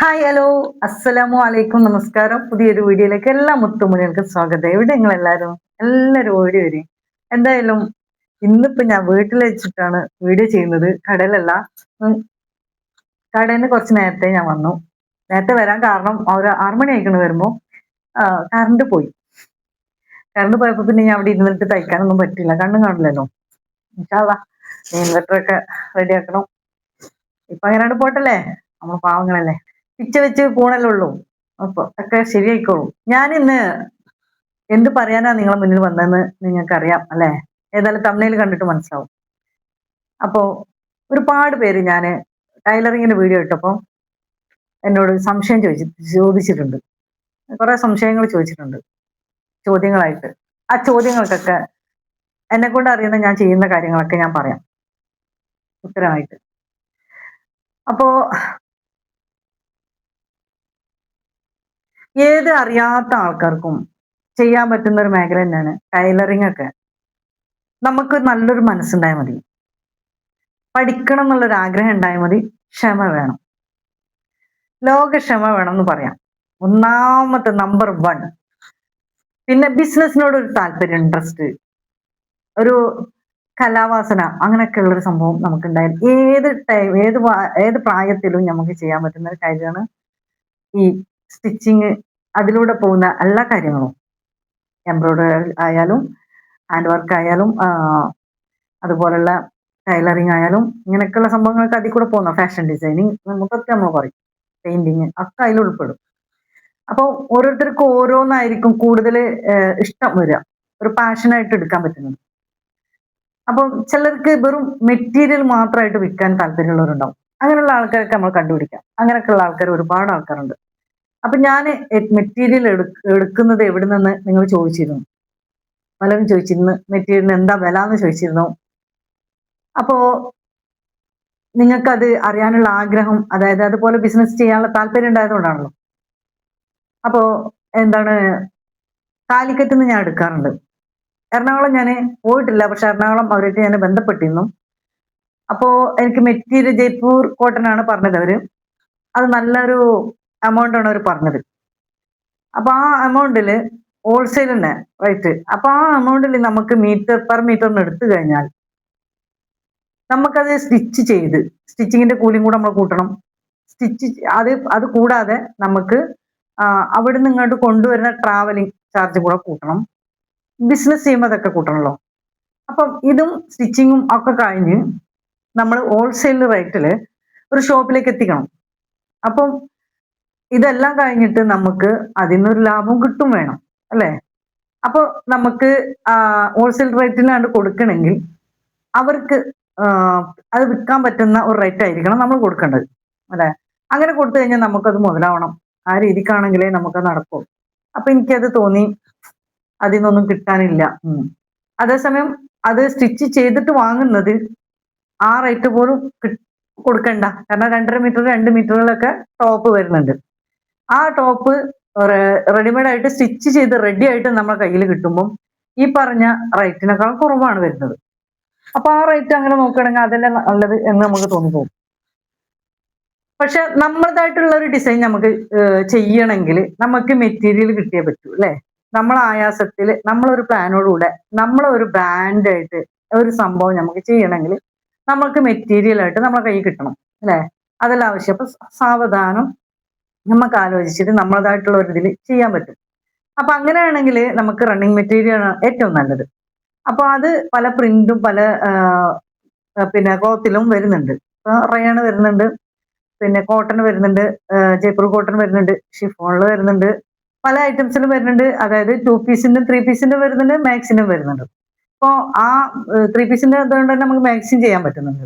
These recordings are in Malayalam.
ഹായ് ഹലോ അസ്സലാമു അലൈക്കും നമസ്കാരം പുതിയൊരു വീഡിയോയിലേക്ക് എല്ലാ മുത്തുമുണികൾക്കും സ്വാഗതം. എവിടെ നിങ്ങൾ എല്ലാവരും എല്ലാവരും ഓടി വരും. എന്തായാലും ഇന്നിപ്പോ ഞാൻ വീട്ടിൽ വെച്ചിട്ടാണ് വീഡിയോ ചെയ്യുന്നത്. കടലല്ല. കടയിൽ കുറച്ച് നേരത്തെ ഞാൻ വന്നു. നേരത്തെ വരാൻ കാരണം ഒരു ആറുമണി ആയിക്കണ് വരുമ്പോ കറണ്ട് പോയി. കറണ്ട് പോയപ്പോൾ പിന്നെ ഞാൻ അവിടെ ഇരുന്നിട്ട് തയ്ക്കാനൊന്നും പറ്റില്ല കണ്ണും കാണില്ലല്ലോ. ഇൻവെർട്ടർ ഒക്കെ റെഡിയാക്കണം ഇപ്പൊ അങ്ങനെയാണ് പോട്ടല്ലേ? നമ്മൾ പാവങ്ങളല്ലേ? പിച്ച വെച്ച് പോണല്ലേ ഉള്ളൂ. അപ്പൊ ഒക്കെ ശരിയായിക്കോളും. ഞാൻ ഇന്ന് എന്ത് പറയാനാ നിങ്ങളെ മുന്നിൽ വന്നതെന്ന് നിങ്ങൾക്ക് അറിയാം അല്ലെ? ഏതായാലും തമിഴിൽ കണ്ടിട്ട് മനസ്സിലാവും. അപ്പോ ഒരുപാട് പേര് ഞാൻ ടൈലറിങ്ങിന്റെ വീഡിയോ ഇട്ടപ്പോൾ എന്നോട് സംശയം ചോദിച്ചു ചോദിച്ചിട്ടുണ്ട്. കുറെ സംശയങ്ങൾ ചോദിച്ചിട്ടുണ്ട്. ചോദ്യങ്ങളായിട്ട്. ആ ചോദ്യങ്ങൾക്കൊക്കെ എന്നെ കൊണ്ട് അറിയുന്ന ഞാൻ ചെയ്യുന്ന കാര്യങ്ങളൊക്കെ ഞാൻ പറയാം. ഉത്തരമായിട്ട്. അപ്പോ ഏത് അറിയാത്ത ആൾക്കാർക്കും ചെയ്യാൻ പറ്റുന്ന ഒരു മേഖല തന്നെയാണ് ടൈലറിംഗ് ഒക്കെ. നമുക്ക് നല്ലൊരു മനസ്സുണ്ടായാൽ മതി. പഠിക്കണം എന്നുള്ളൊരു ആഗ്രഹം ഉണ്ടായാൽ മതി. ക്ഷമ വേണം. ലോകക്ഷമ വേണം എന്ന് പറയാം. ഒന്നാമത്തെ നമ്പർ വൺ പിന്നെ ബിസിനസ്സിനോട് ഒരു താല്പര്യം ഇൻട്രസ്റ്റ് ഒരു കലാവാസന അങ്ങനെയൊക്കെ ഉള്ളൊരു സംഭവം നമുക്കുണ്ടായാൽ ഏത് ടൈം ഏത് ഏത് പ്രായത്തിലും നമുക്ക് ചെയ്യാൻ പറ്റുന്ന ഒരു കാര്യമാണ് ഈ സ്റ്റിച്ചിങ് അതിലൂടെ പോകുന്ന എല്ലാ കാര്യങ്ങളും. എംബ്രോയിഡറി ആയാലും ഹാൻഡ് വർക്ക് ആയാലും അതുപോലുള്ള ടൈലറിങ് ആയാലും ഇങ്ങനെയൊക്കെയുള്ള സംഭവങ്ങൾക്ക് അതിൽ കൂടെ പോകുന്ന ഫാഷൻ ഡിസൈനിങ് നമുക്കൊക്കെ നമ്മൾ പറയും. പെയിന്റിങ് ഒക്കെ അതിൽ ഉൾപ്പെടും. അപ്പോൾ ഓരോരുത്തർക്കും ഓരോന്നായിരിക്കും കൂടുതൽ ഇഷ്ടം വരിക. ഒരു പാഷനായിട്ട് എടുക്കാൻ പറ്റുന്നത്. അപ്പോൾ ചിലർക്ക് വെറും മെറ്റീരിയൽ മാത്രമായിട്ട് വിൽക്കാൻ താല്പര്യമുള്ളവരുണ്ടാവും. അങ്ങനെയുള്ള ആൾക്കാരൊക്കെ നമ്മൾ കണ്ടുപിടിക്കാം. അങ്ങനെയൊക്കെയുള്ള ആൾക്കാർ ഒരുപാട് ആൾക്കാരുണ്ട്. അപ്പൊ ഞാൻ മെറ്റീരിയൽ എടുക്കുന്നത് എവിടെ നിന്ന് നിങ്ങൾ ചോദിച്ചിരുന്നു. പലരും ചോദിച്ചിരുന്നു മെറ്റീരിയലിന് എന്താ വില എന്ന് ചോദിച്ചിരുന്നു. അപ്പോ നിങ്ങൾക്കത് അറിയാനുള്ള ആഗ്രഹം അതായത് അതുപോലെ ബിസിനസ് ചെയ്യാനുള്ള താല്പര്യം ഉണ്ടായതുകൊണ്ടാണല്ലോ. അപ്പോ എന്താണ് കാലിക്കറ്റ് നിന്ന് ഞാൻ എടുക്കാറുണ്ട്. എറണാകുളം ഞാൻ പോയിട്ടില്ല പക്ഷെ എറണാകുളം അവരായിട്ട് ഞാൻ ബന്ധപ്പെട്ടിരുന്നു. അപ്പോ എനിക്ക് മെറ്റീരിയൽ ജയ്പൂർ കോട്ടനാണ് പറഞ്ഞത് അവർ. അത് നല്ലൊരു എമൗണ്ട് ആണ് അവർ പറഞ്ഞത്. അപ്പൊ ആ എമൗണ്ടിൽ ഹോൾസെയിൽ തന്നെ റേറ്റ് അപ്പൊ ആ എമൗണ്ടിൽ നമുക്ക് മീറ്റർ പെർ മീറ്ററിന് എടുത്തു കഴിഞ്ഞാൽ നമുക്കത് സ്റ്റിച്ച് ചെയ്ത് സ്റ്റിച്ചിങ്ങിന്റെ കൂലിയും കൂടെ നമ്മൾ കൂട്ടണം. സ്റ്റിച്ച് അത് അത് കൂടാതെ നമുക്ക് അവിടെ അവിടുന്ന് ഇങ്ങോട്ട് കൊണ്ടുവരുന്ന ട്രാവലിംഗ് ചാർജ് കൂടെ കൂട്ടണം. ബിസിനസ് ചെയ്യുമ്പോൾ അതൊക്കെ കൂട്ടണമല്ലോ അപ്പം ഇതും സ്റ്റിച്ചിങ്ങും ഒക്കെ കഴിഞ്ഞ് നമ്മൾ ഹോൾസെയിൽ റേറ്റിൽ ഒരു ഷോപ്പിലേക്ക് എത്തിക്കണം. അപ്പം ഇതെല്ലാം കഴിഞ്ഞിട്ട് നമുക്ക് അതിനൊരു ലാഭം കിട്ടും വേണം അല്ലേ? അപ്പോൾ നമുക്ക് ഹോൾസെയിൽ റേറ്റിനാണ്ട് കൊടുക്കണമെങ്കിൽ അവർക്ക് അത് വിൽക്കാൻ പറ്റുന്ന ഒരു റേറ്റ് ആയിരിക്കണം നമ്മൾ കൊടുക്കേണ്ടത് അല്ലേ? അങ്ങനെ കൊടുത്തു കഴിഞ്ഞാൽ നമുക്കത് മുതലാവണം. ആ രീതിക്കാണെങ്കിലേ നമുക്കത് നടക്കും അപ്പൊ എനിക്കത് തോന്നി അതിനൊന്നും കിട്ടാനില്ല. അതേസമയം അത് സ്റ്റിച്ച് ചെയ്തിട്ട് വാങ്ങുന്നത് ആ റേറ്റ് പോലും കൊടുക്കണ്ട. കാരണം രണ്ടര മീറ്റർ രണ്ട് മീറ്ററുകളൊക്കെ ടോപ്പ് വരുന്നുണ്ട്. ആ ടോപ്പ് റെഡിമെയ്ഡ് ആയിട്ട് സ്റ്റിച്ച് ചെയ്ത് റെഡി ആയിട്ട് നമ്മുടെ കയ്യിൽ കിട്ടുമ്പോൾ ഈ പറഞ്ഞ റേറ്റിനേക്കാൾ കുറവാണ് വരുന്നത്. അപ്പൊ ആ റേറ്റ് അങ്ങനെ നോക്കുകയാണെങ്കിൽ അതല്ലേ നല്ലത് എന്ന് നമുക്ക് തോന്നിപ്പോകും. പക്ഷെ നമ്മളതായിട്ടുള്ള ഒരു ഡിസൈൻ നമുക്ക് ചെയ്യണമെങ്കിൽ നമുക്ക് മെറ്റീരിയൽ കിട്ടിയേ പറ്റൂ അല്ലെ? നമ്മൾ ആയാസത്തിൽ നമ്മളൊരു പ്ലാനോടുകൂടെ നമ്മളെ ഒരു ബ്രാൻഡായിട്ട് ഒരു സംഭവം നമുക്ക് ചെയ്യണമെങ്കിൽ നമുക്ക് മെറ്റീരിയൽ ആയിട്ട് നമ്മളെ കയ്യിൽ കിട്ടണം അല്ലെ? അതെല്ലാം ആവശ്യം. അപ്പൊ സാവധാനം നമുക്ക് ആലോചിച്ചിട്ട് നമ്മളതായിട്ടുള്ള ഒരു ഇതിൽ ചെയ്യാൻ പറ്റും. അപ്പൊ അങ്ങനെയാണെങ്കിൽ നമുക്ക് റണ്ണിങ് മെറ്റീരിയൽ ആണ് ഏറ്റവും നല്ലത്. അപ്പൊ അത് പല പ്രിന്റും പല പിന്നെ ക്ലോത്തിലും വരുന്നുണ്ട്. റയാണ് വരുന്നുണ്ട് പിന്നെ കോട്ടൺ വരുന്നുണ്ട് ജയ്പൂർ കോട്ടൺ വരുന്നുണ്ട് ഷിഫോണിൽ വരുന്നുണ്ട് പല ഐറ്റംസിലും വരുന്നുണ്ട്. അതായത് ടു പീസിന്റെ ത്രീ പീസിന്റെ വരുന്നുണ്ട് മാക്സിനും വരുന്നുണ്ട്. അപ്പോൾ ആ ത്രീ പീസിന്റെ അതുകൊണ്ട് തന്നെ നമുക്ക് മാക്സിൻ ചെയ്യാൻ പറ്റുന്നുണ്ട്.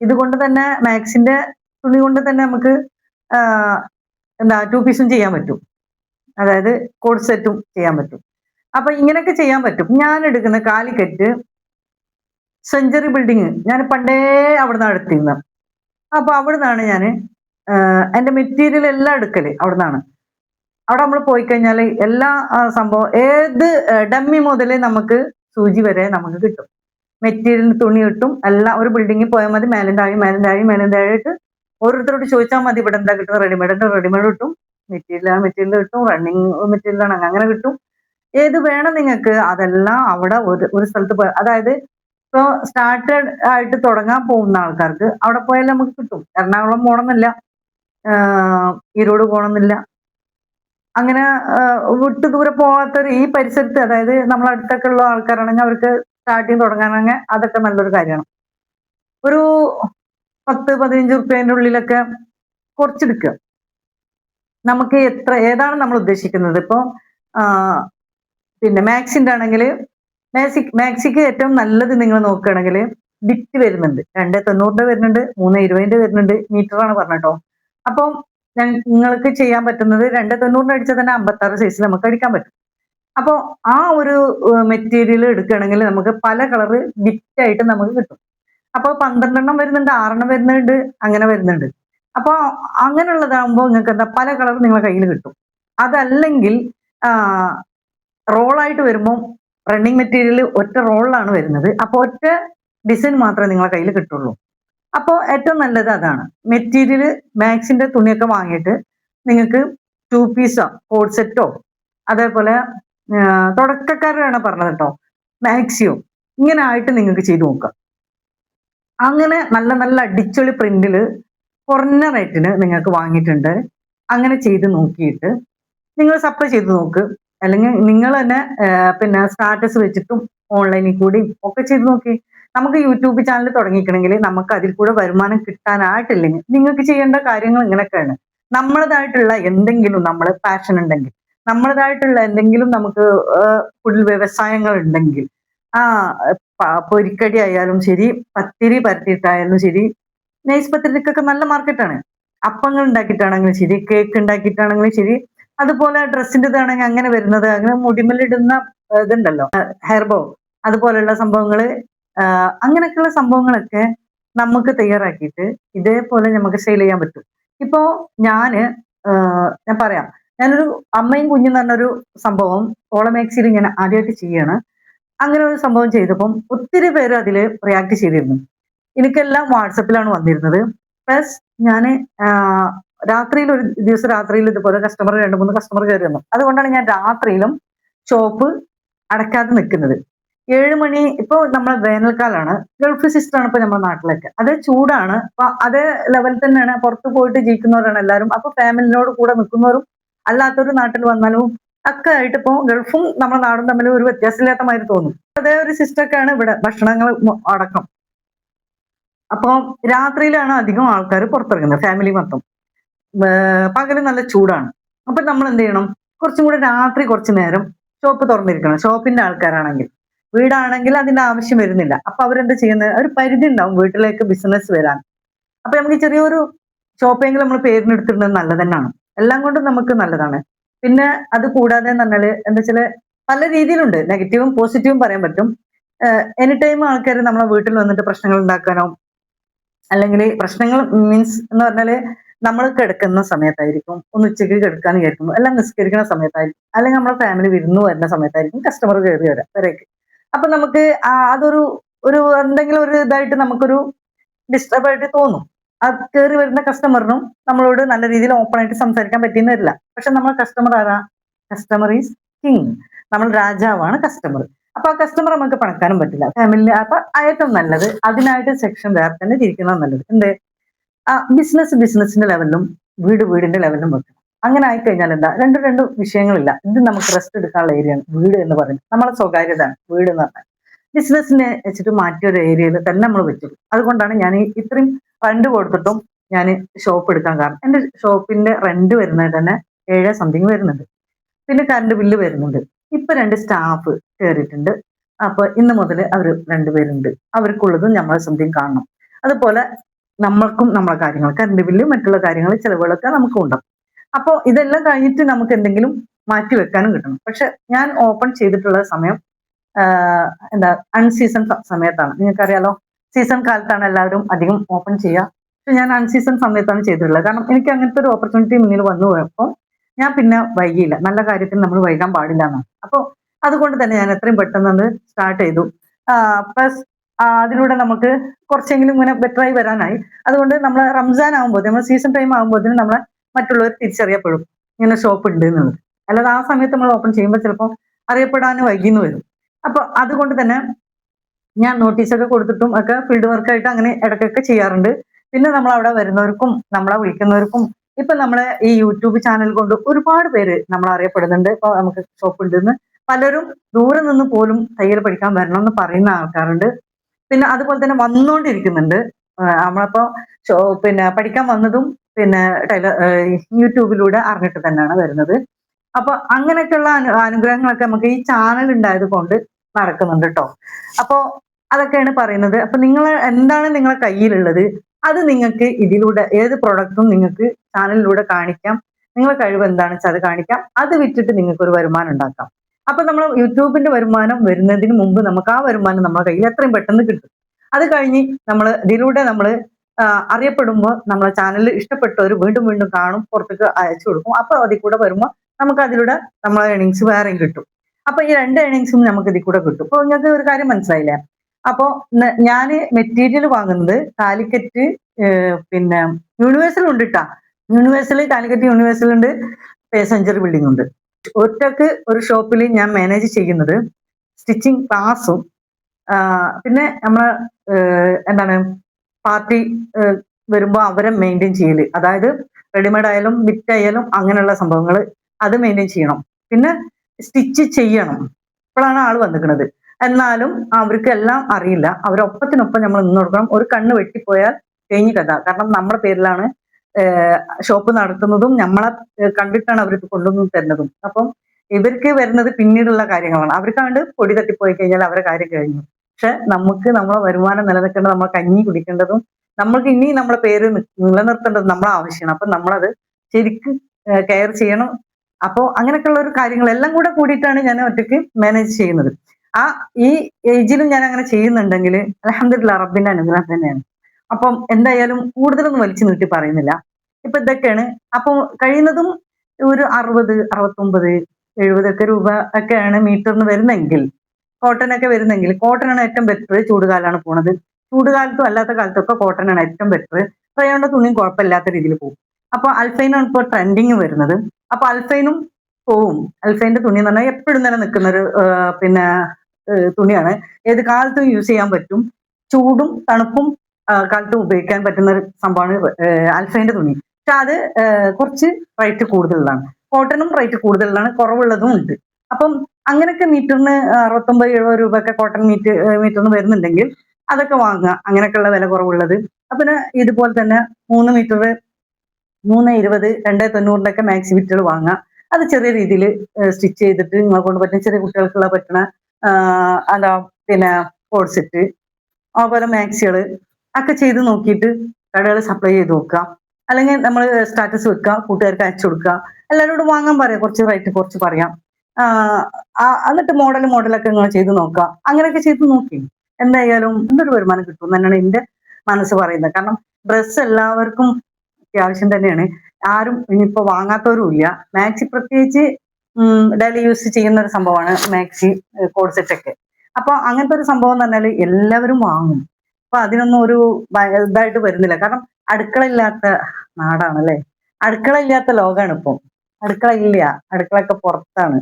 ഇതുകൊണ്ട് തന്നെ മാക്സിന്റെ തുണി കൊണ്ട് തന്നെ നമുക്ക് എന്താ ടു പീസും ചെയ്യാൻ പറ്റും. അതായത് കോഡ് സെറ്റും ചെയ്യാൻ പറ്റും. അപ്പൊ ഇങ്ങനെയൊക്കെ ചെയ്യാൻ പറ്റും. ഞാൻ എടുക്കുന്ന കാലിക്കറ്റ് സെഞ്ചുറി ബിൽഡിങ് ഞാൻ പണ്ടേ അവിടെ നിന്നാണ് എടുത്തിരുന്നത്. അപ്പൊ അവിടെ നിന്നാണ് ഞാൻ എന്റെ മെറ്റീരിയൽ എല്ലാം എടുക്കൽ അവിടെ നിന്നാണ് അവിടെ നമ്മൾ പോയി കഴിഞ്ഞാൽ എല്ലാ സംഭവം ഏത് ഡമ്മി മുതൽ നമുക്ക് സൂചി വരെ നമുക്ക് കിട്ടും. മെറ്റീരിയൽ തുണി കിട്ടും. എല്ലാം ഒരു ബിൽഡിങ്ങിൽ പോയാൽ മതി. മേലും താഴെ മേലും ഓരോരുത്തരോട് ചോദിച്ചാൽ മതി ഇവിടെ എന്താ കിട്ടും റെഡിമെയ്ഡ് റെഡിമെയ്ഡ് കിട്ടും. മെറ്റീരിയൽ മെറ്റീരിയൽ കിട്ടും. റണ്ണിങ് മെറ്റീരിയൽ ആണ് അങ്ങനെ കിട്ടും. ഏത് വേണം നിങ്ങൾക്ക്? അതെല്ലാം അവിടെ ഒരു ഒരു സ്ഥലത്ത് അതായത് ഇപ്പോൾ സ്റ്റാർട്ടഡ് ആയിട്ട് തുടങ്ങാൻ പോകുന്ന ആൾക്കാർക്ക് അവിടെ പോയാൽ നമുക്ക് കിട്ടും. എറണാകുളം പോകണമെന്നില്ല ഈരോട് പോകണമെന്നില്ല അങ്ങനെ വിട്ട് വിട്ടു ദൂരെ പോകാത്തൊരു ഈ പരിസരത്ത് അതായത് നമ്മൾ അടുത്തൊക്കെ ഉള്ള ആൾക്കാരാണെങ്കിൽ അവർക്ക് സ്റ്റാർട്ടിങ് തുടങ്ങാനാണെങ്കിൽ അതൊക്കെ നല്ലൊരു കാര്യമാണ്. ഒരു പത്ത് പതിനഞ്ച് റുപ്യേന്റെ ഉള്ളിലൊക്കെ കുറച്ചെടുക്കുക. നമുക്ക് എത്ര ഏതാണ് നമ്മൾ ഉദ്ദേശിക്കുന്നത്? ഇപ്പൊ പിന്നെ മാക്സിന്റെ ആണെങ്കിൽ മാക്സി മാക്സിക്ക് ഏറ്റവും നല്ലത് നിങ്ങൾ നോക്കുകയാണെങ്കിൽ ബിറ്റ് വരുന്നുണ്ട്. രണ്ട് തൊണ്ണൂറിന്റെ വരുന്നുണ്ട് മൂന്ന് ഇരുപതിന്റെ വരുന്നുണ്ട് മീറ്ററാണ് പറഞ്ഞിട്ടോ അപ്പം നിങ്ങൾക്ക് ചെയ്യാൻ പറ്റുന്നത് രണ്ട് തൊണ്ണൂറിന് അടിച്ചാൽ തന്നെ അമ്പത്താറ് സൈസിൽ നമുക്ക് അടിക്കാൻ പറ്റും. അപ്പോൾ ആ ഒരു മെറ്റീരിയൽ എടുക്കുകയാണെങ്കിൽ നമുക്ക് പല കളറ് ബിറ്റായിട്ട് നമുക്ക് കിട്ടും. അപ്പോൾ പന്ത്രണ്ടെണ്ണം വരുന്നുണ്ട് ആറെണ്ണം വരുന്നുണ്ട് അങ്ങനെ വരുന്നുണ്ട്. അപ്പോൾ അങ്ങനെയുള്ളതാകുമ്പോൾ നിങ്ങൾക്ക് എന്താ പല കളർ നിങ്ങളെ കയ്യിൽ കിട്ടും. അതല്ലെങ്കിൽ റോളായിട്ട് വരുമ്പോൾ റണ്ണിങ് മെറ്റീരിയൽ ഒറ്റ റോളിലാണ് വരുന്നത്. അപ്പോൾ ഒറ്റ ഡിസൈൻ മാത്രമേ നിങ്ങളെ കയ്യിൽ കിട്ടുള്ളൂ. അപ്പോൾ ഏറ്റവും നല്ലത് അതാണ്. മെറ്റീരിയൽ മാക്സിന്റെ തുണിയൊക്കെ വാങ്ങിയിട്ട് നിങ്ങൾക്ക് ടു പീസോ കോഡ് സെറ്റോ അതേപോലെ തുടക്കക്കാരാണ് പറഞ്ഞത് കേട്ടോ മാക്സിയോ ഇങ്ങനെ ആയിട്ട് നിങ്ങൾക്ക് ചെയ്തു നോക്കാം. അങ്ങനെ നല്ല നല്ല അടിച്ചൊളി പ്രിന്റിൽ കുറഞ്ഞ റേറ്റിന് നിങ്ങൾക്ക് വാങ്ങിയിട്ടുണ്ട്. അങ്ങനെ ചെയ്ത് നോക്കിയിട്ട് നിങ്ങൾ സപ്ലൈ ചെയ്ത് നോക്ക്. അല്ലെങ്കിൽ നിങ്ങൾ തന്നെ പിന്നെ സ്റ്റാറ്റസ് വെച്ചിട്ടും ഓൺലൈനിൽ കൂടിയും ഒക്കെ ചെയ്ത് നോക്കി. നമുക്ക് യൂട്യൂബ് ചാനൽ തുടങ്ങിക്കണമെങ്കിൽ നമുക്ക് അതിൽ കൂടെ വരുമാനം കിട്ടാനായിട്ടില്ലെങ്കിൽ നിങ്ങൾക്ക് ചെയ്യേണ്ട കാര്യങ്ങൾ ഇങ്ങനെയൊക്കെയാണ്. നമ്മളതായിട്ടുള്ള എന്തെങ്കിലും നമ്മൾ പാഷൻ ഉണ്ടെങ്കിൽ നമ്മളതായിട്ടുള്ള എന്തെങ്കിലും നമുക്ക് കൂടുതൽ വ്യവസായങ്ങൾ ഉണ്ടെങ്കിൽ ആ പൊരിക്കടി ആയാലും ശരി പത്തിരി പരത്തിയിട്ടായാലും ശരി നൈസ് പത്തിരിക്കൊക്കെ നല്ല മാർക്കറ്റാണ്. അപ്പങ്ങൾ ഉണ്ടാക്കിയിട്ടാണെങ്കിലും ശരി കേക്ക് ഉണ്ടാക്കിയിട്ടാണെങ്കിലും ശരി അതുപോലെ ഡ്രസ്സിന്റെ ഇതാണെങ്കിൽ അങ്ങനെ വരുന്നത് അങ്ങനെ മുടിമലിടുന്ന ആ, ഇതുണ്ടല്ലോ ഹെയർബോ അതുപോലെയുള്ള സംഭവങ്ങൾ അങ്ങനെയൊക്കെയുള്ള സംഭവങ്ങളൊക്കെ നമുക്ക് തയ്യാറാക്കിയിട്ട് ഇതേപോലെ നമുക്ക് സെയിൽ ചെയ്യാൻ പറ്റും. ഇപ്പോ ഞാൻ ഞാൻ പറയാം ഞാനൊരു അമ്മയും കുഞ്ഞും എന്ന് പറഞ്ഞൊരു സംഭവം ഓളമേക്സിൽ ഞാൻ ആദ്യമായിട്ട് ചെയ്യാണ്. അങ്ങനെ ഒരു സംഭവം ചെയ്തപ്പം ഒത്തിരി പേര് അതിൽ റിയാക്ട് ചെയ്തിരുന്നു. എനിക്കെല്ലാം വാട്സപ്പിലാണ് വന്നിരുന്നത്. പ്ലസ് ഞാൻ രാത്രിയിൽ ഒരു ദിവസം രാത്രിയിൽ ഇതുപോലെ കസ്റ്റമർ രണ്ട് മൂന്ന് കസ്റ്റമർ കയറി വന്നു അതുകൊണ്ടാണ് ഞാൻ രാത്രിയിലും ഷോപ്പ് അടയ്ക്കാതെ നിൽക്കുന്നത്. ഏഴ് മണി ഇപ്പോൾ നമ്മളെ വേനൽക്കാലാണ്. ഗൾഫ് സിസ്റ്റർ ആണ് ഇപ്പൊ നമ്മുടെ നാട്ടിലൊക്കെ. അത് ചൂടാണ്. അപ്പൊ അതേ ലെവൽ തന്നെയാണ്. പുറത്ത് പോയിട്ട് ജീവിക്കുന്നവരാണ് എല്ലാവരും. അപ്പൊ ഫാമിലിനോട് കൂടെ നിൽക്കുന്നവരും അല്ലാത്തൊരു നാട്ടിൽ വന്നാലും ഒക്കെ ആയിട്ട് ഇപ്പൊ ഗൾഫും നമ്മുടെ നാടും തമ്മിൽ ഒരു വ്യത്യാസമില്ലാത്ത തോന്നും. അതേ ഒരു സിസ്റ്റൊക്കെയാണ് ഇവിടെ ഭക്ഷണങ്ങൾ അടക്കം. അപ്പൊ രാത്രിയിലാണ് അധികം ആൾക്കാർ പുറത്തിറങ്ങുന്നത് ഫാമിലി മൊത്തം. പകൽ നല്ല ചൂടാണ്. അപ്പൊ നമ്മൾ എന്ത് ചെയ്യണം? കുറച്ചും കൂടെ രാത്രി കുറച്ച് നേരം ഷോപ്പ് തുറന്നിരിക്കണം. ഷോപ്പിന്റെ ആൾക്കാരാണെങ്കിൽ. വീടാണെങ്കിൽ അതിന്റെ ആവശ്യം വരുന്നില്ല. അപ്പൊ അവരെന്ത് ചെയ്യുന്നത്? ഒരു പരിധി ഉണ്ടാവും വീട്ടിലേക്ക് ബിസിനസ് വരാൻ. അപ്പൊ നമുക്ക് ചെറിയൊരു ഷോപ്പെങ്കിലും നമ്മൾ പേരിനെടുത്തിടുന്നത് നല്ലത് എല്ലാം കൊണ്ടും നമുക്ക് നല്ലതാണ്. പിന്നെ അത് കൂടാതെ എന്ന് എന്താ വെച്ചാൽ പല രീതിയിലുണ്ട്. നെഗറ്റീവും പോസിറ്റീവും പറയാൻ പറ്റും. എനി ടൈം ആൾക്കാർ നമ്മളെ വീട്ടിൽ വന്നിട്ട് പ്രശ്നങ്ങൾ ഉണ്ടാക്കാനോ അല്ലെങ്കിൽ പ്രശ്നങ്ങൾ മീൻസ് എന്ന് പറഞ്ഞാൽ നമ്മൾ കിടക്കുന്ന സമയത്തായിരിക്കും. ഒന്ന് ഉച്ചയ്ക്ക് കിടക്കാൻ വിചാരിക്കുന്നു എല്ലാം നിസ്കരിക്കുന്ന സമയത്തായിരിക്കും അല്ലെങ്കിൽ നമ്മളെ ഫാമിലി വിരുന്ന് വരുന്ന സമയത്തായിരിക്കും കസ്റ്റമർ കയറി വരാം വരേക്ക് അപ്പൊ നമുക്ക് അതൊരു ഒരു എന്തെങ്കിലും ഒരു ഇതായിട്ട് നമുക്കൊരു ഡിസ്റ്റർബ് ആയിട്ട് തോന്നും. ആ കയറി വരുന്ന കസ്റ്റമറിനും നമ്മളോട് നല്ല രീതിയിൽ ഓപ്പൺ ആയിട്ട് സംസാരിക്കാൻ പറ്റിയെന്ന് വരില്ല. പക്ഷെ നമ്മൾ കസ്റ്റമർ ആരാ? കസ്റ്റമർ ഈസ് കിങ് നമ്മൾ രാജാവാണ് കസ്റ്റമർ അപ്പൊ ആ കസ്റ്റമർ നമുക്ക് പണക്കാനും പറ്റില്ല. ഫാമിലി അപ്പൊ ഏറ്റവും നല്ലത്. അതിനായിട്ട് സെക്ഷൻ വേറെ തന്നെ തിരിക്കുന്നത് നല്ലത്. എന്ത്? ആ ബിസിനസ് ബിസിനസിന്റെ ലെവലിലും വീട് വീടിന്റെ ലെവലിലും വെക്കണം. അങ്ങനെ ആയിക്കഴിഞ്ഞാൽ എന്താ? രണ്ടും രണ്ടും വിഷയങ്ങളില്ല. ഇത് നമുക്ക് റെസ്റ്റ് എടുക്കാനുള്ള ഏരിയയാണ് വീട് എന്ന് പറയുന്നത്. നമ്മളെ സ്വകാര്യതാണ് വീട് എന്ന് പറഞ്ഞാൽ. ബിസിനസ്സിനെ വെച്ചിട്ട് മാറ്റിയ ഒരു ഏരിയയിൽ തന്നെ നമ്മൾ വെച്ചു അതുകൊണ്ടാണ് ഞാൻ ഈ ഇത്രയും റെന്റ് കൊടുത്തിട്ടും ഞാൻ ഷോപ്പ് എടുക്കാൻ കാരണം. എന്റെ ഷോപ്പിന്റെ റെന്റ് വരുന്നത് തന്നെ ഏഴ് സംതിങ് വരുന്നുണ്ട്. പിന്നെ കറണ്ട് ബില്ല് വരുന്നുണ്ട്. ഇപ്പൊ രണ്ട് സ്റ്റാഫ് കയറിയിട്ടുണ്ട് അപ്പൊ ഇന്ന് മുതൽ അവർ രണ്ടുപേരുണ്ട് അവർക്കുള്ളതും നമ്മൾ സംതിങ് കാണണം. അതുപോലെ നമ്മൾക്കും നമ്മളെ കാര്യങ്ങൾ കറണ്ട് ബില്ല് മറ്റുള്ള കാര്യങ്ങൾ ചിലവുകളൊക്കെ നമുക്കും ഉണ്ടാവും. അപ്പോൾ ഇതെല്ലാം കഴിഞ്ഞിട്ട് നമുക്ക് എന്തെങ്കിലും മാറ്റി വെക്കാനും കിട്ടണം. പക്ഷെ ഞാൻ ഓപ്പൺ ചെയ്തിട്ടുള്ള സമയം എന്താ അൺസീസൺ സമയത്താണ്. നിങ്ങൾക്കറിയാലോ? സീസൺ കാലത്താണ് എല്ലാവരും അധികം ഓപ്പൺ ചെയ്യുക. പക്ഷെ ഞാൻ അൺസീസൺ സമയത്താണ് ചെയ്തിട്ടുള്ളത്. കാരണം എനിക്ക് അങ്ങനത്തെ ഒരു ഓപ്പർച്യൂണിറ്റി മുന്നിൽ വന്നു പോയപ്പോൾ ഞാൻ പിന്നെ വൈകിയില്ല. നല്ല കാര്യത്തിന് നമ്മൾ വൈകാൻ പാടില്ല എന്നാണ്. അപ്പോൾ അതുകൊണ്ട് തന്നെ ഞാൻ എത്രയും പെട്ടെന്ന് അത് സ്റ്റാർട്ട് ചെയ്തു. പ്ലസ് അതിലൂടെ നമുക്ക് കുറച്ചെങ്കിലും ഇങ്ങനെ ബെറ്ററായി വരാനായി. അതുകൊണ്ട് നമ്മൾ റംസാൻ ആകുമ്പോൾ നമ്മൾ സീസൺ ടൈം ആകുമ്പോൾ നമ്മളെ മറ്റുള്ളവർ തിരിച്ചറിയപ്പെടും. ഇങ്ങനെ ഷോപ്പ് ഉണ്ട് എന്നുള്ളത്. അല്ലാതെ ആ സമയത്ത് നമ്മൾ ഓപ്പൺ ചെയ്യുമ്പോൾ ചിലപ്പോൾ അറിയപ്പെടാൻ വൈകിന്ന് വരും. അപ്പൊ അതുകൊണ്ട് തന്നെ ഞാൻ നോട്ടീസൊക്കെ കൊടുത്തിട്ടും ഒക്കെ ഫീൽഡ് വർക്ക് ആയിട്ട് അങ്ങനെ ഇടയ്ക്കൊക്കെ ചെയ്യാറുണ്ട്. പിന്നെ നമ്മൾ അവിടെ വരുന്നവർക്കും നമ്മളെ വിളിക്കുന്നവർക്കും ഇപ്പൊ നമ്മളെ ഈ യൂട്യൂബ് ചാനൽ കൊണ്ട് ഒരുപാട് പേര് നമ്മൾ അറിയപ്പെടുന്നുണ്ട്. ഇപ്പൊ നമുക്ക് ഷോപ്പ് ഉണ്ടെന്ന് പലരും ദൂരെ നിന്ന് പോലും തയ്യൽ പഠിക്കാൻ വരണം എന്ന് പറയുന്ന ആൾക്കാരുണ്ട്. പിന്നെ അതുപോലെ തന്നെ വന്നുകൊണ്ടിരിക്കുന്നുണ്ട് നമ്മളപ്പോ പിന്നെ പഠിക്കാൻ വന്നതും പിന്നെ ടൈലർ യൂട്യൂബിലൂടെ അറിഞ്ഞിട്ട് തന്നെയാണ് വരുന്നത്. അപ്പൊ അങ്ങനെയൊക്കെയുള്ള അനു അനുഗ്രഹങ്ങളൊക്കെ നമുക്ക് ഈ ചാനൽ ഉണ്ടായത് കൊണ്ട് നടക്കുന്നുണ്ട് കേട്ടോ അപ്പോ അതൊക്കെയാണ് പറയുന്നത്. അപ്പൊ നിങ്ങൾ എന്താണ് നിങ്ങളെ കയ്യിലുള്ളത്? അത് നിങ്ങൾക്ക് ഇതിലൂടെ ഏത് പ്രൊഡക്റ്റും നിങ്ങൾക്ക് ചാനലിലൂടെ കാണിക്കാം. നിങ്ങളെ കഴിവ് എന്താണെന്ന് വെച്ചാൽ അത് കാണിക്കാം. അത് വിറ്റിട്ട് നിങ്ങൾക്ക് ഒരു വരുമാനം ഉണ്ടാക്കാം. അപ്പൊ നമ്മൾ യൂട്യൂബിന്റെ വരുമാനം വരുന്നതിന് മുമ്പ് നമുക്ക് ആ വരുമാനം നമ്മുടെ കയ്യിൽ എത്രയും പെട്ടെന്ന് കിട്ടും. അത് കഴിഞ്ഞ് നമ്മൾ ഇതിലൂടെ നമ്മൾ അറിയപ്പെടുമ്പോൾ നമ്മളെ ചാനൽ ഇഷ്ടപ്പെട്ടവർ വീണ്ടും വീണ്ടും കാണും പുറത്തേക്ക് അയച്ചു കൊടുക്കും. അപ്പൊ അതിൽ കൂടെ വരുമ്പോൾ നമുക്ക് അതിലൂടെ നമ്മളെ ഏണിങ്സ് വേറെയും കിട്ടും. അപ്പൊ ഈ രണ്ട് ഏണിങ്സും നമുക്ക് ഇതിൽ കൂടെ കിട്ടും. അപ്പൊ നിങ്ങൾക്ക് ഒരു കാര്യം മനസ്സിലായില്ലേ? അപ്പോ ഞാൻ മെറ്റീരിയൽ വാങ്ങുന്നത് കാലിക്കറ്റ് പിന്നെ യൂണിവേഴ്സൽ ഉണ്ട് കേട്ടാ യൂണിവേഴ്സൽ കാലിക്കറ്റ് യൂണിവേഴ്സൽ ഉണ്ട് സെഞ്ചുറി ബിൽഡിംഗ് ഉണ്ട്. ഒറ്റയ്ക്ക് ഒരു ഷോപ്പിൽ ഞാൻ മാനേജ് ചെയ്യുന്നത് സ്റ്റിച്ചിങ് ക്ലാസ്സും പിന്നെ നമ്മളെ എന്താണ് പാർട്ടി വരുമ്പോൾ അവരെ മെയിന്റെയിൻ ചെയ്യൽ. അതായത് റെഡിമെയ്ഡ് ആയാലും ബിറ്റ് ആയാലും അങ്ങനെയുള്ള സംഭവങ്ങൾ അത് മെയിന്റെയിൻ ചെയ്യണം. പിന്നെ സ്റ്റിച്ച് ചെയ്യണം. ഇപ്പോഴാണ് ആൾ വന്നിരിക്കുന്നത് എന്നാലും അവർക്ക് എല്ലാം അറിയില്ല. അവരൊപ്പത്തിനൊപ്പം നമ്മൾ നിന്ന് കൊടുക്കണം. ഒരു കണ്ണ് വെട്ടിപ്പോയാൽ കഴിഞ്ഞ കഥ. കാരണം നമ്മുടെ പേരിലാണ് ഷോപ്പ് നടത്തുന്നതും നമ്മളെ കണ്ടിട്ടാണ് അവർക്ക് കൊണ്ടുവന്ന് തരുന്നതും. അപ്പം ഇവർക്ക് വരുന്നത് പിന്നീടുള്ള കാര്യങ്ങളാണ്. അവർക്കാണ്ട് പൊടി തട്ടിപ്പോയി കഴിഞ്ഞാൽ അവരെ കാര്യം കഴിഞ്ഞു. പക്ഷെ നമുക്ക് നമ്മളെ വരുമാനം നിലനിൽക്കേണ്ടത് നമ്മൾ കഞ്ഞി കുടിക്കേണ്ടതും നമ്മൾക്ക് ഇനി നമ്മളെ പേര് നിലനിർത്തേണ്ടത് നമ്മളെ ആവശ്യമാണ്. അപ്പൊ നമ്മളത് ശരിക്ക് കെയർ ചെയ്യണം. അപ്പോ അങ്ങനെയൊക്കെയുള്ള ഒരു കാര്യങ്ങളെല്ലാം കൂടെ കൂടിയിട്ടാണ് ഞാൻ ഒറ്റയ്ക്ക് മാനേജ് ചെയ്യുന്നത്. ആ ഈ ഏജിലും ഞാൻ അങ്ങനെ ചെയ്യുന്നുണ്ടെങ്കിൽ അലഹമില്ല റബ്ബിന്റെ അനുഗ്രഹം തന്നെയാണ്. അപ്പം എന്തായാലും കൂടുതലൊന്നും വലിച്ചു നീട്ടി പറയുന്നില്ല. ഇപ്പൊ ഇതൊക്കെയാണ്. അപ്പം കഴിയുന്നതും ഒരു അറുപത് അറുപത്തൊമ്പത് എഴുപതൊക്കെ രൂപ ഒക്കെയാണ് മീറ്ററിന് വരുന്നെങ്കിൽ കോട്ടൺ ഒക്കെ വരുന്നെങ്കിൽ കോട്ടൺ ആണ് ഏറ്റവും ബെറ്റർ ചൂടുകാലാണ് പോണത്. ചൂടുകാലത്തും അല്ലാത്ത കാലത്തൊക്കെ കോട്ടൺ ആണ് ഏറ്റവും ബെറ്റർ റയോണിന്റെ തുണിയും കുഴപ്പമില്ലാത്ത രീതിയിൽ പോകും. അപ്പൊ അൽഫൈനാണ് ഇപ്പോൾ ട്രെൻഡിങ് വരുന്നത്. അപ്പൊ അൽഫൈനും പോവും. അൽഫൈന്റെ തുണി എന്ന് പറഞ്ഞാൽ എപ്പോഴും തന്നെ നിൽക്കുന്ന ഒരു പിന്നെ തുണിയാണ്. ഏത് കാലത്തും യൂസ് ചെയ്യാൻ പറ്റും. ചൂടും തണുപ്പും കാലത്തും ഉപയോഗിക്കാൻ പറ്റുന്ന ഒരു സംഭവമാണ് അൽഫൈന്റെ തുണി. പക്ഷെ അത് കുറച്ച് റേറ്റ് കൂടുതലാണ് കോട്ടനും റേറ്റ് കൂടുതലാണ് കുറവുള്ളതും ഉണ്ട്. അപ്പം അങ്ങനെയൊക്കെ മീറ്ററിന് അറുപത്തൊമ്പത് എഴുപത് രൂപ ഒക്കെ കോട്ടൺ മീറ്റർ മീറ്ററിന് വരുന്നുണ്ടെങ്കിൽ അതൊക്കെ വാങ്ങുക. അങ്ങനെയൊക്കെയുള്ള വില കുറവുള്ളത്. അപ്പം ഇതുപോലെ തന്നെ മൂന്ന് മീറ്റർ മൂന്ന് ഇരുപത് രണ്ടേ തൊണ്ണൂറിന്റെയൊക്കെ മാക്സി വിറ്റുകൾ വാങ്ങുക. അത് ചെറിയ രീതിയിൽ സ്റ്റിച്ച് ചെയ്തിട്ട് നിങ്ങളെ കൊണ്ട് പറ്റുന്ന ചെറിയ കുട്ടികൾക്കുള്ള പറ്റണ എന്താ പിന്നെ കോഡ് സെറ്റ് അതുപോലെ മാക്സികൾ ഒക്കെ ചെയ്ത് നോക്കിയിട്ട് കടകൾ സപ്ലൈ ചെയ്ത് നോക്കുക. അല്ലെങ്കിൽ നമ്മൾ സ്റ്റാറ്റസ് വെക്കുക കൂട്ടുകാർക്ക് അയച്ചു കൊടുക്കുക. എല്ലാവരോടും വാങ്ങാൻ പറയാം. കുറച്ച് റേറ്റ് കുറച്ച് പറയാം. എന്നിട്ട് മോഡൽ മോഡലൊക്കെ നിങ്ങൾ ചെയ്ത് നോക്കുക. അങ്ങനെയൊക്കെ ചെയ്ത് നോക്കി. എന്തായാലും എന്തൊരു വരുമാനം കിട്ടും തന്നെയാണ് എന്റെ മനസ്സ് പറയുന്നത്. കാരണം ഡ്രസ്സ് എല്ലാവർക്കും അത്യാവശ്യം തന്നെയാണ്. ആരും ഇനിയിപ്പോ വാങ്ങാത്തവരും ഇല്ല. മാക്സി പ്രത്യേകിച്ച് ഡെയിലി യൂസ് ചെയ്യുന്ന ഒരു സംഭവമാണ് മാക്സി കോഡ് സെറ്റ് ഒക്കെ. അപ്പൊ അങ്ങനത്തെ ഒരു സംഭവം എന്ന് പറഞ്ഞാൽ എല്ലാവരും വാങ്ങും. അപ്പൊ അതിനൊന്നും ഒരു ഇതായിട്ട് വരുന്നില്ല. കാരണം അടുക്കള ഇല്ലാത്ത നാടാണ് അല്ലെ അടുക്കള ഇല്ലാത്ത ലോകമാണ് ഇപ്പം. അടുക്കള ഇല്ല അടുക്കളയൊക്കെ പുറത്താണ്.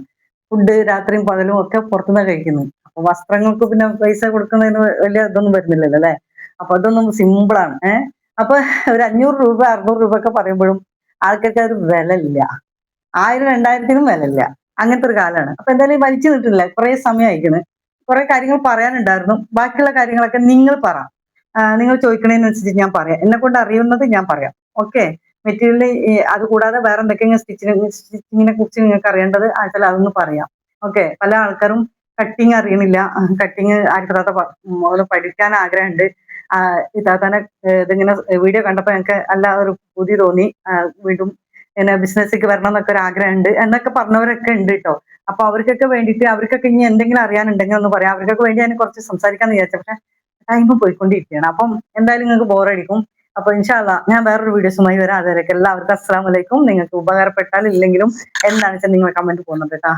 ഫുഡ് രാത്രിയും പകലും ഒക്കെ പുറത്തുനിന്ന് കഴിക്കുന്നു അപ്പൊ വസ്ത്രങ്ങൾക്ക് പിന്നെ പൈസ കൊടുക്കുന്നതിന് വലിയ ഇതൊന്നും വരുന്നില്ലല്ലോ അല്ലെ? അപ്പൊ അതൊന്നും സിമ്പിളാണ് ഏഹ് അപ്പൊ ഒരു അഞ്ഞൂറ് രൂപ അറുന്നൂറ് രൂപ ഒക്കെ പറയുമ്പോഴും ആൾക്കാർക്ക് അത് വില ഇല്ല ആയിരം രണ്ടായിരത്തിനും വിലയില്ല അങ്ങനത്തെ ഒരു കാലമാണ് അപ്പൊ എന്തായാലും വലിച്ചു നിട്ടില്ല കുറെ സമയം അയക്കണ് കുറെ കാര്യങ്ങൾ പറയാനുണ്ടായിരുന്നു. ബാക്കിയുള്ള കാര്യങ്ങളൊക്കെ നിങ്ങൾ പറ. നിങ്ങൾ ചോദിക്കണേന്ന് വെച്ചിട്ട് ഞാൻ പറയാം. എന്നെ കൊണ്ട് അറിയുന്നത് ഞാൻ പറയാം. ഓക്കെ? മെറ്റീരിയൽ അത് കൂടാതെ വേറെ എന്തൊക്കെയാണ് സ്റ്റിച്ചിനെ സ്റ്റിച്ചിങ്ങിനെ കുറിച്ച് നിങ്ങൾക്ക് അറിയേണ്ടത് ആച്ചാൽ അതൊന്ന് പറയാം. ഓക്കെ? പല ആൾക്കാരും കട്ടിങ് അറിയണില്ല. കട്ടിങ് ആർക്കത്താത്ത പഠിക്കാൻ ആഗ്രഹമുണ്ട്. ഏഹ് ഇതിങ്ങനെ വീഡിയോ കണ്ടപ്പോൾ ഞങ്ങൾക്ക് നല്ല ഒരു പുതിയ തോന്നി. വീണ്ടും പിന്നെ ബിസിനസ്സിലേക്ക് വരണം എന്നൊക്കെ ഒരു ആഗ്രഹമുണ്ട്. എന്നൊക്കെ പറഞ്ഞവരൊക്കെ ഉണ്ട് കേട്ടോ അപ്പൊ അവർക്കൊക്കെ വേണ്ടിയിട്ട് അവർക്കൊക്കെ ഇനി എന്തെങ്കിലും അറിയാനുണ്ടെങ്കിൽ ഒന്ന് പറയാം. അവർക്കൊക്കെ വേണ്ടി ഞാൻ കുറച്ച് സംസാരിക്കാന്ന് വിചാരിച്ചു. പക്ഷെ ടൈം പോയിക്കൊണ്ടിരിക്കുകയാണ്. അപ്പം എന്തായാലും നിങ്ങൾക്ക് ബോറടിക്കും അപ്പൊ ഇൻഷാല്ല ഞാൻ വേറൊരു വീഡിയോസുമായി വരാം. അതുവരെയൊക്കെ എല്ലാവർക്കും അസ്സാം വലൈക്കും നിങ്ങൾക്ക് ഉപകാരപ്പെട്ടാൽ ഇല്ലെങ്കിലും എന്താണെന്ന് വെച്ചാൽ നിങ്ങൾ കമന്റ് പോകുന്നുണ്ട് കേട്ടോ